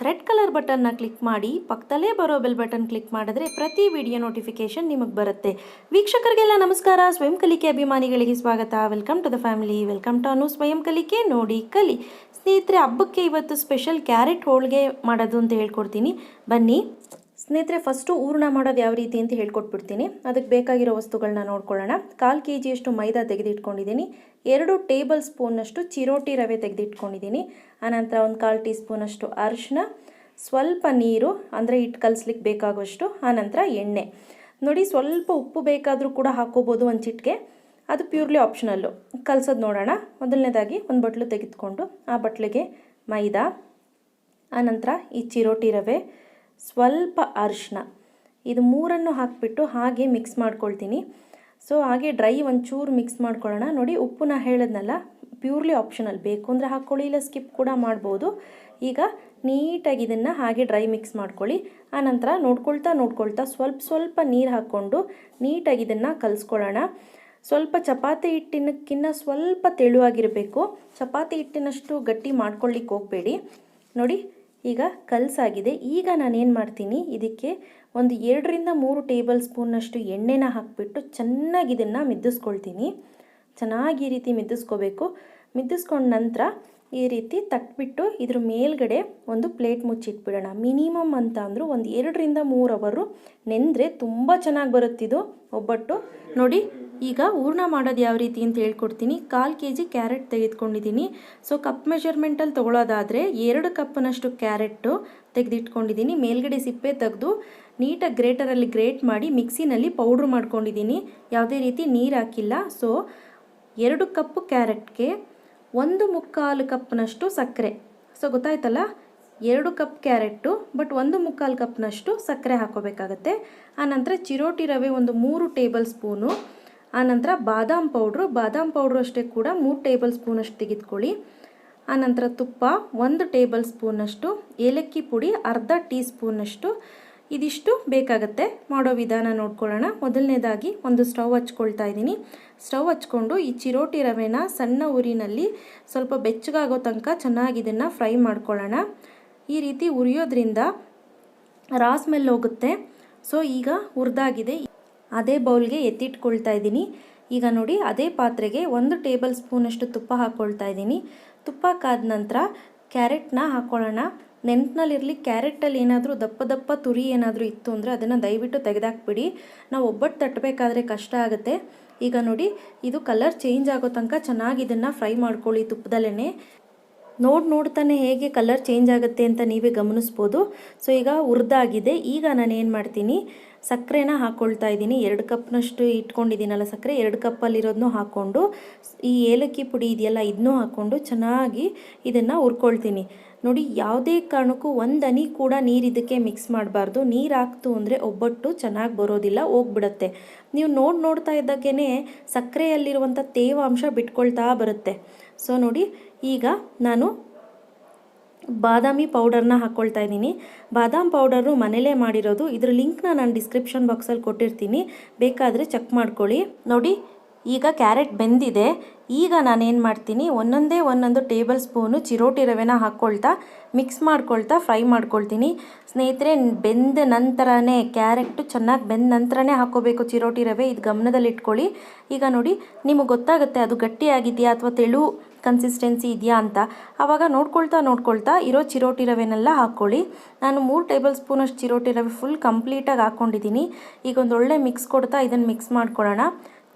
Red colour ಬಟನ್ನ click ಮಾಡಿ, ಪಕ್ಕದಲ್ಲೇ ಬರೋ ಬೆಲ್ ಬಟನ್ ಕ್ಲಿಕ್ ಮಾಡಿದ್ರೆ ಪ್ರತಿ ವಿಡಿಯೋ ನೋಟಿಫಿಕೇಶನ್ ನಿಮಗೆ ಬರುತ್ತೆ. ವೀಕ್ಷಕರಿಗೆಲ್ಲ ನಮಸ್ಕಾರ, ಸ್ವಯಂ ಕಲಿಕೆ ಅಭಿಮಾನಿಗಳಿಗೆ ಸ್ವಾಗತ. Welcome to the family welcome to Anu ಸ್ವಯಂ ಕಲಿಕೆ, ನೋಡಿ, ಕಲಿ. ಸ್ನೇಹಿತರೆ, ಹಬ್ಬಕ್ಕೆ ಇವತ್ತು ಸ್ಪೆಷಲ್ ಕ್ಯಾರೆಟ್ ಹೋಳಿಗೆ ಮಾಡೋದು ಅಂತ ಹೇಳ್ಕೊಡ್ತೀನಿ. ಬನ್ನಿ. ಸ್ನೇಹಿತರೆ ಫಸ್ಟು ಹೂರ್ಣ ಮಾಡೋದು ಯಾವ ರೀತಿ ಅಂತ ಹೇಳ್ಕೊಟ್ಬಿಡ್ತೀನಿ. ಅದಕ್ಕೆ ಬೇಕಾಗಿರೋ ವಸ್ತುಗಳನ್ನ ನೋಡ್ಕೊಳ್ಳೋಣ. ಕಾಲು ಕೆ ಜಿಯಷ್ಟು ಮೈದಾ ತೆಗೆದಿಟ್ಕೊಂಡಿದ್ದೀನಿ. ಎರಡು ಟೇಬಲ್ ಸ್ಪೂನಷ್ಟು ಚಿರೋಟಿ ರವೆ ತೆಗೆದಿಟ್ಕೊಂಡಿದ್ದೀನಿ. ಆನಂತರ ಒಂದು ಕಾಲು ಟೀ ಸ್ಪೂನಷ್ಟು ಅರಿಶಿನ ಸ್ವಲ್ಪ ನೀರು, ಅಂದರೆ ಹಿಟ್ಟು ಕಲಿಸ್ಲಿಕ್ಕೆ ಬೇಕಾಗುವಷ್ಟು, ಆನಂತರ ಎಣ್ಣೆ. ನೋಡಿ, ಸ್ವಲ್ಪ ಉಪ್ಪು ಬೇಕಾದರೂ ಕೂಡ ಹಾಕೋಬೋದು ಒಂದು ಚಿಟಿಕೆ. ಅದು ಪ್ಯೂರ್ಲಿ ಆಪ್ಷನಲ್ಲು ಕಲ್ಸೋದು ನೋಡೋಣ. ಮೊದಲನೇದಾಗಿ ಒಂದು ಬಟ್ಲು ತೆಗೆದುಕೊಂಡು ಆ ಬಟ್ಲಿಗೆ ಮೈದಾ, ಆನಂತರ ಈ ಚಿರೋಟಿ ರವೆ ಸ್ವಲ್ಪ ಅರಿಶಿನ ಇದು ಮೂರನ್ನು ಹಾಕಿಬಿಟ್ಟು ಹಾಗೆ ಮಿಕ್ಸ್ ಮಾಡ್ಕೊಳ್ತೀನಿ. ಸೊ ಹಾಗೆ ಡ್ರೈ ಒಂಚೂರು ಮಿಕ್ಸ್ ಮಾಡ್ಕೊಳ್ಳೋಣ. ನೋಡಿ ಉಪ್ಪು ನಾ ಹೇಳಿದ್ನಲ್ಲ ಪ್ಯೂರ್ಲಿ ಆಪ್ಷನಲ್ ಬೇಕು ಅಂದರೆ ಹಾಕ್ಕೊಳ್ಳಿ, ಇಲ್ಲ ಸ್ಕಿಪ್ ಕೂಡ ಮಾಡ್ಬೋದು. ಈಗ ನೀಟಾಗಿ ಇದನ್ನು ಹಾಗೆ ಡ್ರೈ ಮಿಕ್ಸ್ ಮಾಡ್ಕೊಳ್ಳಿ. ಆನಂತರ ನೋಡ್ಕೊಳ್ತಾ ನೋಡ್ಕೊಳ್ತಾ ಸ್ವಲ್ಪ ಸ್ವಲ್ಪ ನೀರು ಹಾಕ್ಕೊಂಡು ನೀಟಾಗಿ ಇದನ್ನು ಕಲಿಸ್ಕೊಳ್ಳೋಣ. ಸ್ವಲ್ಪ ಚಪಾತಿ ಹಿಟ್ಟಿನಕ್ಕಿಂತ ಸ್ವಲ್ಪ ತೆಳುವಾಗಿರಬೇಕು. ಚಪಾತಿ ಹಿಟ್ಟಿನಷ್ಟು ಗಟ್ಟಿ ಮಾಡ್ಕೊಳ್ಳಿಕ್ಕೆ ಹೋಗಬೇಡಿ. ನೋಡಿ ಈಗ ಕಲಸಾಗಿದೆ. ಈಗ ನಾನೇನು ಮಾಡ್ತೀನಿ? ಇದಕ್ಕೆ ಒಂದು ಎರಡರಿಂದ ಮೂರು ಟೇಬಲ್ ಸ್ಪೂನಷ್ಟು ಎಣ್ಣೆನ ಹಾಕಿಬಿಟ್ಟು ಚೆನ್ನಾಗಿ ಇದನ್ನು ಮಿದ್ದಿಸ್ಕೊಳ್ತೀನಿ. ಚೆನ್ನಾಗಿ ಈ ರೀತಿ ಮಿದ್ದಿಸ್ಕೋಬೇಕು. ಮಿದ್ದಿಸ್ಕೊಂಡ ನಂತರ ಈ ರೀತಿ ತಟ್ಬಿಟ್ಟು ಇದ್ರ ಮೇಲ್ಗಡೆ ಒಂದು ಪ್ಲೇಟ್ ಮುಚ್ಚಿಟ್ಬಿಡೋಣ. ಮಿನಿಮಮ್ ಅಂತ ಅಂದರೂ ಒಂದು ಎರಡರಿಂದ ಮೂರು ಅವರು ನೆಂದರೆ ತುಂಬ ಚೆನ್ನಾಗಿ ಬರುತ್ತಿದ್ದು ಒಬ್ಬಟ್ಟು ನೋಡಿ ಈಗ ಹೂರ್ಣ ಮಾಡೋದು ಯಾವ ರೀತಿ ಅಂತ ಹೇಳ್ಕೊಡ್ತೀನಿ. ಕಾಲು ಕೆ ಜಿ ಕ್ಯಾರೆಟ್ ತೆಗೆದುಕೊಂಡಿದ್ದೀನಿ. ಸೊ ಕಪ್ ಮೆಷರ್ಮೆಂಟಲ್ಲಿ ತೊಗೊಳೋದಾದರೆ ಎರಡು ಕಪ್ನಷ್ಟು ಕ್ಯಾರೆಟ್ಟು ತೆಗೆದಿಟ್ಕೊಂಡಿದ್ದೀನಿ. ಮೇಲ್ಗಡೆ ಸಿಪ್ಪೆ ತೆಗೆದು ನೀಟಾಗಿ ಗ್ರೇಟರಲ್ಲಿ ಗ್ರೇಟ್ ಮಾಡಿ ಮಿಕ್ಸಿನಲ್ಲಿ ಪೌಡ್ರ್ ಮಾಡ್ಕೊಂಡಿದ್ದೀನಿ. ಯಾವುದೇ ರೀತಿ ನೀರು ಹಾಕಿಲ್ಲ. ಸೊ ಎರಡು ಕಪ್ಪು ಕ್ಯಾರೆಟ್ಗೆ ಒಂದು ಮುಕ್ಕಾಲು ಕಪ್ನಷ್ಟು ಸಕ್ಕರೆ. ಸೊ ಗೊತ್ತಾಯ್ತಲ್ಲ? ಎರಡು ಕಪ್ ಕ್ಯಾರೆಟ್ಟು ಬಟ್ ಒಂದು ಮುಕ್ಕಾಲು ಕಪ್ನಷ್ಟು ಸಕ್ಕರೆ ಹಾಕೋಬೇಕಾಗತ್ತೆ. ಆನಂತರ ಚಿರೋಟಿ ರವೆ ಒಂದು ಮೂರು ಟೇಬಲ್ ಸ್ಪೂನು. ಆನಂತರ ಬಾದಾಮ್ ಪೌಡ್ರು. ಬಾದಾಮ್ ಪೌಡ್ರು ಅಷ್ಟೇ ಕೂಡ ಮೂರು ಟೇಬಲ್ ಸ್ಪೂನಷ್ಟು ತೆಗೆದುಕೊಳ್ಳಿ. ಆನಂತರ ತುಪ್ಪ ಒಂದು ಟೇಬಲ್ ಸ್ಪೂನಷ್ಟು. ಏಲಕ್ಕಿ ಪುಡಿ ಅರ್ಧ ಟೀ ಸ್ಪೂನಷ್ಟು. ಇದಿಷ್ಟು ಬೇಕಾಗತ್ತೆ. ಮಾಡೋ ವಿಧಾನ ನೋಡ್ಕೊಳ್ಳೋಣ. ಮೊದಲನೇದಾಗಿ ಒಂದು ಸ್ಟವ್ ಹಚ್ಕೊಳ್ತಾ ಇದ್ದೀನಿ. ಸ್ಟವ್ ಹಚ್ಕೊಂಡು ಈ ಚಿರೋಟಿ ರವೆನ ಸಣ್ಣ ಉರಿನಲ್ಲಿ ಸ್ವಲ್ಪ ಬೆಚ್ಚಗಾಗೋ ತನಕ ಚೆನ್ನಾಗಿ ಇದನ್ನು ಫ್ರೈ ಮಾಡ್ಕೊಳ್ಳೋಣ. ಈ ರೀತಿ ಉರಿಯೋದ್ರಿಂದ ರಾ ಸ್ಮೆಲ್ ಹೋಗುತ್ತೆ. ಸೊ, ಈಗ ಹುರಿದಾಗಿದೆ. ಅದೇ ಬೌಲ್ಗೆ ಎತ್ತಿಟ್ಕೊಳ್ತಾ ಇದ್ದೀನಿ. ಈಗ ನೋಡಿ, ಅದೇ ಪಾತ್ರೆಗೆ ಒಂದು ಟೇಬಲ್ ಸ್ಪೂನಷ್ಟು ತುಪ್ಪ ಹಾಕ್ಕೊಳ್ತಾ ಇದ್ದೀನಿ. ತುಪ್ಪ ಕಾದ ನಂತರ ಕ್ಯಾರೆಟ್ನ ಹಾಕ್ಕೊಳ್ಳೋಣ. ನೆನಪಿನಲ್ಲಿರಲಿ ಕ್ಯಾರೆಟಲ್ಲಿ ಏನಾದರೂ ದಪ್ಪ ದಪ್ಪ ತುರಿ ಏನಾದರೂ ಇತ್ತು ಅಂದರೆ ಅದನ್ನು ದಯವಿಟ್ಟು ತೆಗೆದಾಕ್ಬಿಡಿ. ನಾವು ಒಬ್ಬಟ್ಟು ತಟ್ಟಬೇಕಾದ್ರೆ ಕಷ್ಟ ಆಗುತ್ತೆ. ಈಗ ನೋಡಿ, ಇದು ಕಲರ್ ಚೇಂಜ್ ಆಗೋ ತನಕ ಚೆನ್ನಾಗಿ ಇದನ್ನು ಫ್ರೈ ಮಾಡ್ಕೊಳ್ಳಿ ತುಪ್ಪದಲ್ಲೇ ನೋಡಿ ನೋಡ್ತಾನೆ ಹೇಗೆ ಕಲರ್ ಚೇಂಜ್ ಆಗುತ್ತೆ ಅಂತ ನೀವೇ ಗಮನಿಸ್ಬೋದು. ಸೊ, ಈಗ ಹುರಿದಾಗಿದೆ ಈಗ ನಾನು ಏನು ಮಾಡ್ತೀನಿ? ಸಕ್ಕರೆನ ಹಾಕ್ಕೊಳ್ತಾ ಇದ್ದೀನಿ. ಎರಡು ಕಪ್ನಷ್ಟು ಇಟ್ಕೊಂಡಿದ್ದೀನಲ್ಲ ಸಕ್ಕರೆ ಎರಡು ಕಪ್ಪಲ್ಲಿರೋದನ್ನೂ ಹಾಕ್ಕೊಂಡು, ಈ ಏಲಕ್ಕಿ ಪುಡಿ ಇದೆಯಲ್ಲ ಇದನ್ನೂ ಹಾಕ್ಕೊಂಡು ಚೆನ್ನಾಗಿ ಇದನ್ನು ಹುರ್ಕೊಳ್ತೀನಿ. ನೋಡಿ, ಯಾವುದೇ ಕಾರಣಕ್ಕೂ ಒಂದು ಅನಿ ಕೂಡ ನೀರು ಇದಕ್ಕೆ ಮಿಕ್ಸ್ ಮಾಡಬಾರ್ದು. ನೀರು ಹಾಕ್ತು ಅಂದರೆ ಒಬ್ಬಟ್ಟು ಚೆನ್ನಾಗಿ ಬರೋದಿಲ್ಲ, ಹೋಗ್ಬಿಡತ್ತೆ. ನೀವು ನೋಡಿ ನೋಡ್ತಾ ಇದ್ದಾಗೇ ಸಕ್ಕರೆಯಲ್ಲಿರುವಂಥ ತೇವಾಂಶ ಬಿಟ್ಕೊಳ್ತಾ ಬರುತ್ತೆ. ಸೊ, ನೋಡಿ ಈಗ ನಾನು ಬಾದಾಮಿ ಪೌಡರ್ನ ಹಾಕ್ಕೊಳ್ತಾ ಇದ್ದೀನಿ. ಬಾದಾಮ್ ಪೌಡರು ಮನೇಲೇ ಮಾಡಿರೋದು. ಇದ್ರ ಲಿಂಕ್ನ ನಾನು ಡಿಸ್ಕ್ರಿಪ್ಷನ್ ಬಾಕ್ಸಲ್ಲಿ ಕೊಟ್ಟಿರ್ತೀನಿ. ಬೇಕಾದರೆ ಚೆಕ್ ಮಾಡ್ಕೊಳ್ಳಿ. ನೋಡಿ, ಈಗ ಕ್ಯಾರೆಟ್ ಬೆಂದಿದೆ. ಈಗ ನಾನೇನು ಮಾಡ್ತೀನಿ? ಒಂದೊಂದೇ ಒಂದೊಂದು ಟೇಬಲ್ ಸ್ಪೂನು ಚಿರೋಟಿ ರವೆನ ಹಾಕ್ಕೊಳ್ತಾ ಮಿಕ್ಸ್ ಮಾಡ್ಕೊಳ್ತಾ, ಫ್ರೈ ಮಾಡ್ಕೊಳ್ತೀನಿ. ಸ್ನೇಹಿತರೆ, ಬೆಂದ ನಂತರನೇ, ಕ್ಯಾರೆಟು ಚೆನ್ನಾಗಿ ಬೆಂದ ನಂತರನೇ ಹಾಕ್ಕೋಬೇಕು ಚಿರೋಟಿ ರವೆ. ಇದು ಗಮನದಲ್ಲಿಟ್ಕೊಳ್ಳಿ. ಈಗ ನೋಡಿ, ನಿಮಗೆ ಗೊತ್ತಾಗುತ್ತೆ ಅದು ಗಟ್ಟಿಯಾಗಿದೆಯಾ ಅಥವಾ ತೆಳು ಕನ್ಸಿಸ್ಟೆನ್ಸಿ ಇದೆಯಾ ಅಂತ ಆವಾಗ ನೋಡ್ಕೊಳ್ತಾ ನೋಡ್ಕೊಳ್ತಾ ಇರೋ ಚಿರೋಟಿ ರವೆನೆಲ್ಲ ಹಾಕ್ಕೊಳ್ಳಿ. ನಾನು ಮೂರು ಟೇಬಲ್ ಸ್ಪೂನಷ್ಟು ಚಿರೋಟಿ ರವೆ ಫುಲ್ ಕಂಪ್ಲೀಟಾಗಿ ಹಾಕ್ಕೊಂಡಿದ್ದೀನಿ. ಈಗ ಒಂದು ಒಳ್ಳೆ ಮಿಕ್ಸ್ ಕೊಡ್ತಾ ಇದನ್ನು ಮಿಕ್ಸ್ ಮಾಡ್ಕೊಳ್ಳೋಣ.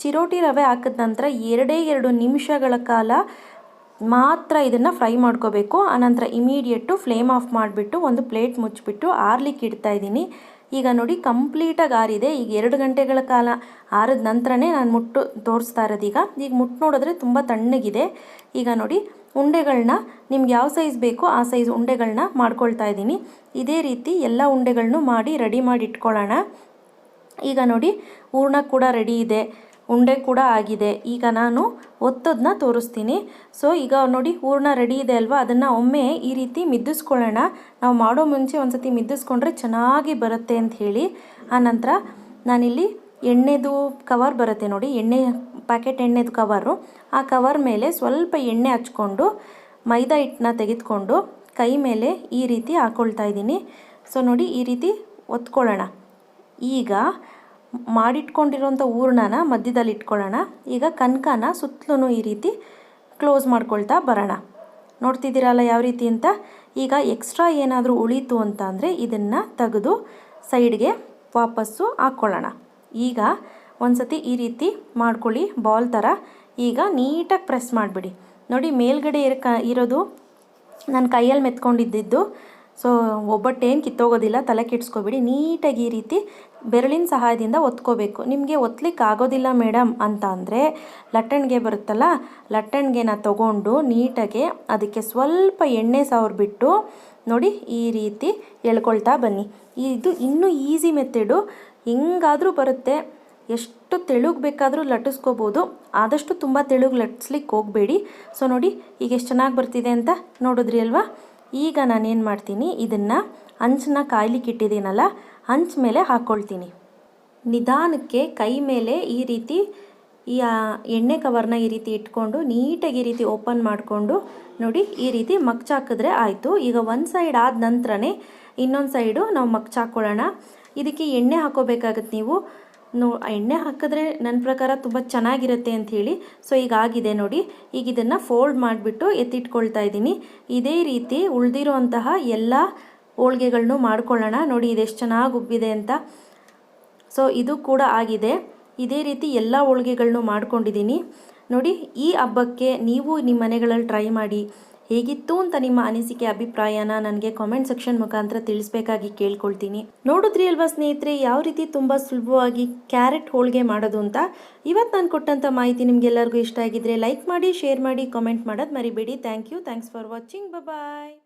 ಚಿರೋಟಿ ರವೆ ಹಾಕಿದ ನಂತರ ಎರಡೇ ಎರಡು ನಿಮಿಷಗಳ ಕಾಲ ಮಾತ್ರ ಇದನ್ನು ಫ್ರೈ ಮಾಡ್ಕೋಬೇಕು. ಆನಂತರ ಇಮಿಡಿಯೇಟು ಫ್ಲೇಮ್ ಆಫ್ ಮಾಡಿಬಿಟ್ಟು ಒಂದು ಪ್ಲೇಟ್ ಮುಚ್ಚಿಬಿಟ್ಟು ಆರ್ಲಿಕ್ಕೆ ಇಡ್ತಾ ಇದ್ದೀನಿ. ಈಗ ನೋಡಿ, ಕಂಪ್ಲೀಟಾಗಿ ಆರಿದೆ. ಈಗ ಎರಡು ಗಂಟೆಗಳ ಕಾಲ ಆರಿದ ನಂತರನೇ ನಾನು ಮುಟ್ಟು ತೋರಿಸ್ತಾ ಇರೋದು ಈಗ ಈಗ ಮುಟ್ಟು ನೋಡಿದ್ರೆ ತುಂಬ ತಣ್ಣಗಿದೆ. ಈಗ ನೋಡಿ ಉಂಡೆಗಳನ್ನ ನಿಮ್ಗೆ ಯಾವ ಸೈಜ್ ಬೇಕೋ ಆ ಸೈಜ್ ಉಂಡೆಗಳನ್ನ ಮಾಡ್ಕೊಳ್ತಾ ಇದ್ದೀನಿ. ಇದೇ ರೀತಿ ಎಲ್ಲ ಉಂಡೆಗಳನ್ನೂ ಮಾಡಿ, ರೆಡಿ ಮಾಡಿ ಇಟ್ಕೊಳ್ಳೋಣ. ಈಗ ನೋಡಿ, ಹೂರ್ಣ ಕೂಡ ರೆಡಿ ಇದೆ. ಉಂಡೆ ಕೂಡ ಆಗಿದೆ. ಈಗ ನಾನು ಒತ್ತೋದನ್ನ ತೋರಿಸ್ತೀನಿ. ಸೊ ಈಗ ನೋಡಿ, ಹೂರ್ಣ ರೆಡಿ ಇದೆ ಅಲ್ವಾ? ಅದನ್ನು ಒಮ್ಮೆ ಈ ರೀತಿ ಮಿದ್ದಿಸ್ಕೊಳ್ಳೋಣ. ನಾವು ಮಾಡೋ ಮುಂಚೆ ಒಂದು ಸತಿ ಮಿದ್ದಿಸ್ಕೊಂಡ್ರೆ ಚೆನ್ನಾಗಿ ಬರುತ್ತೆ ಅಂತ ಹೇಳಿ. ಆನಂತರ ನಾನಿಲ್ಲಿ ಎಣ್ಣೆದು ಕವರ್ ಬರುತ್ತೆ ನೋಡಿ. ಎಣ್ಣೆ ಪ್ಯಾಕೆಟ್ ಎಣ್ಣೆದು ಕವರು ಆ ಕವರ್ ಮೇಲೆ ಸ್ವಲ್ಪ ಎಣ್ಣೆ ಹಚ್ಕೊಂಡು, ಮೈದಾ ಹಿಟ್ಟನ್ನ ತೆಗೆದುಕೊಂಡು ಕೈ ಮೇಲೆ ಈ ರೀತಿ ಹಾಕ್ಕೊಳ್ತಾ ಇದ್ದೀನಿ. ಸೊ ನೋಡಿ, ಈ ರೀತಿ ಒತ್ಕೊಳ್ಳೋಣ. ಈಗ ಮಾಡಿಟ್ಕೊಂಡಿರೋಂಥ ಹೂರ್ಣನ ಮಧ್ಯದಲ್ಲಿ ಇಟ್ಕೊಳ್ಳೋಣ. ಈಗ ಕನಕನ ಸುತ್ತಲೂ ಈ ರೀತಿ ಕ್ಲೋಸ್ ಮಾಡ್ಕೊಳ್ತಾ ಬರೋಣ. ನೋಡ್ತಿದ್ದೀರಲ್ಲ ಯಾವ ರೀತಿ ಅಂತ? ಈಗ ಎಕ್ಸ್ಟ್ರಾ ಏನಾದರೂ ಉಳೀತು ಅಂತ ಅಂದರೆ ಇದನ್ನು ತೆಗೆದು ಸೈಡ್ಗೆ ವಾಪಸ್ಸು ಹಾಕ್ಕೊಳ್ಳೋಣ. ಈಗ ಒಂದು ಸತಿ ಈ ರೀತಿ ಮಾಡ್ಕೊಳ್ಳಿ, ಬಾಲ್ ಥರ. ಈಗ ನೀಟಾಗಿ ಪ್ರೆಸ್ ಮಾಡಿಬಿಡಿ. ನೋಡಿ, ಮೇಲ್ಗಡೆ ಇರಕ ಇರೋದು ನಾನು ಕೈಯಲ್ಲಿ ಮೆತ್ಕೊಂಡಿದ್ದಿದ್ದು ಸೊ, ಒಬ್ಬಟ್ಟೇನು ಕಿತ್ತೋಗೋದಿಲ್ಲ, ತಲೆ ಕೆಡ್ಸ್ಕೊಬೇಡಿ. ನೀಟಾಗಿ ಈ ರೀತಿ ಬೆರಳಿನ ಸಹಾಯದಿಂದ ಒತ್ಕೋಬೇಕು. ನಿಮಗೆ ಒತ್ಲಿಕ್ಕೆ ಆಗೋದಿಲ್ಲ ಮೇಡಮ್ ಅಂತ ಅಂದರೆ ಲಟ್ಟಣಿಗೆ ಬರುತ್ತಲ್ಲ ಲಟ್ಟಣಿಗೆನ ತಗೊಂಡು ನೀಟಾಗಿ ಅದಕ್ಕೆ ಸ್ವಲ್ಪ ಎಣ್ಣೆ ಬಿಟ್ಟು ನೋಡಿ ಈ ರೀತಿ ಎಳ್ಕೊಳ್ತಾ ಬನ್ನಿ. ಇದು ಇನ್ನೂ ಈಸಿ ಮೆಥಡು. ಹೆಂಗಾದರೂ ಬರುತ್ತೆ. ಎಷ್ಟು ತೆಳುಗೆ ಬೇಕಾದರೂ ಲಟ್ಟಿಸ್ಕೋಬೋದು. ಆದಷ್ಟು ತುಂಬ ತೆಳುಗೆ ಲಟ್ಟಿಸ್ಲಿಕ್ಕೆ ಹೋಗಬೇಡಿ. ಸೊ ನೋಡಿ, ಈಗ ಎಷ್ಟು ಚೆನ್ನಾಗಿ ಬರ್ತಿದೆ ಅಂತ ನೋಡಿದ್ರಿ ಅಲ್ವಾ? ಈಗ ನಾನೇನು ಮಾಡ್ತೀನಿ, ಇದನ್ನು ಅಂಚನ್ನ ಕಾಯ್ಲಿಕ್ಕೆ ಇಟ್ಟಿದ್ದೀನಲ್ಲ ಹಂಚ್ ಮೇಲೆ ಹಾಕ್ಕೊಳ್ತೀನಿ ನಿಧಾನಕ್ಕೆ ಕೈ ಮೇಲೆ ಈ ರೀತಿ, ಈ ಎಣ್ಣೆ ಕವರ್ನ ಈ ರೀತಿ ಇಟ್ಕೊಂಡು ನೀಟಾಗಿ ಈ ರೀತಿ ಓಪನ್ ಮಾಡಿಕೊಂಡು ನೋಡಿ ಈ ರೀತಿ ಮಗ್ಚಾಕಿದ್ರೆ ಆಯಿತು. ಈಗ ಒಂದು ಸೈಡ್ ಆದ ನಂತರನೇ ಇನ್ನೊಂದು ಸೈಡು ನಾವು ಮಗ್ಚಾಕೊಳ್ಳೋಣ ಇದಕ್ಕೆ ಎಣ್ಣೆ ಹಾಕೋಬೇಕಾಗತ್ತೆ ನೀವು. ನೋ, ಎಣ್ಣೆ ಹಾಕಿದ್ರೆ ನನ್ನ ಪ್ರಕಾರ ತುಂಬ ಚೆನ್ನಾಗಿರುತ್ತೆ ಅಂತ ಹೇಳಿ. ಸೊ ಈಗ ಆಗಿದೆ ನೋಡಿ. ಈಗ ಇದನ್ನು ಫೋಲ್ಡ್ ಮಾಡಿಬಿಟ್ಟು ಎತ್ತಿಟ್ಕೊಳ್ತಾ ಇದ್ದೀನಿ. ಇದೇ ರೀತಿ ಉಳಿದಿರುವಂತಹ ಎಲ್ಲ ಹೋಳ್ಗೆಗಳ್ನು ಮಾಡ್ಕೊಳ್ಳೋಣ. ನೋಡಿ, ಇದೆಷ್ಟು ಚೆನ್ನಾಗಿ ಉಬ್ಬಿದೆ ಅಂತ. ಸೊ, ಇದು ಕೂಡ ಆಗಿದೆ. ಇದೇ ರೀತಿ ಎಲ್ಲ ಹೋಳಿಗೆಗಳನ್ನು ಮಾಡ್ಕೊಂಡಿದ್ದೀನಿ. ನೋಡಿ, ಈ ಹಬ್ಬಕ್ಕೆ ನೀವು ನಿಮ್ಮ ಮನೆಗಳಲ್ಲಿ ಟ್ರೈ ಮಾಡಿ. ಹೇಗಿತ್ತು ಅಂತ ನಿಮ್ಮ ಅನಿಸಿಕೆ, ಅಭಿಪ್ರಾಯನ ನನಗೆ ಕಾಮೆಂಟ್ ಸೆಕ್ಷನ್ ಮುಖಾಂತರ ತಿಳಿಸ್ಬೇಕಾಗಿ ಕೇಳ್ಕೊಳ್ತೀನಿ. ನೋಡಿದ್ರಿ ಅಲ್ವಾ ಸ್ನೇಹಿತರೆ, ಯಾವ ರೀತಿ ತುಂಬ ಸುಲಭವಾಗಿ ಕ್ಯಾರೆಟ್ ಹೋಳಿಗೆ ಮಾಡೋದು ಅಂತ? ಇವತ್ತು ನಾನು ಕೊಟ್ಟಂಥ ಮಾಹಿತಿ ನಿಮಗೆಲ್ಲರಿಗೂ ಇಷ್ಟ ಆಗಿದ್ರೆ ಲೈಕ್ ಮಾಡಿ ಶೇರ್ ಮಾಡಿ ಕಾಮೆಂಟ್ ಮಾಡೋದು ಮರಿಬೇಡಿ. Thank you thanks for watching bye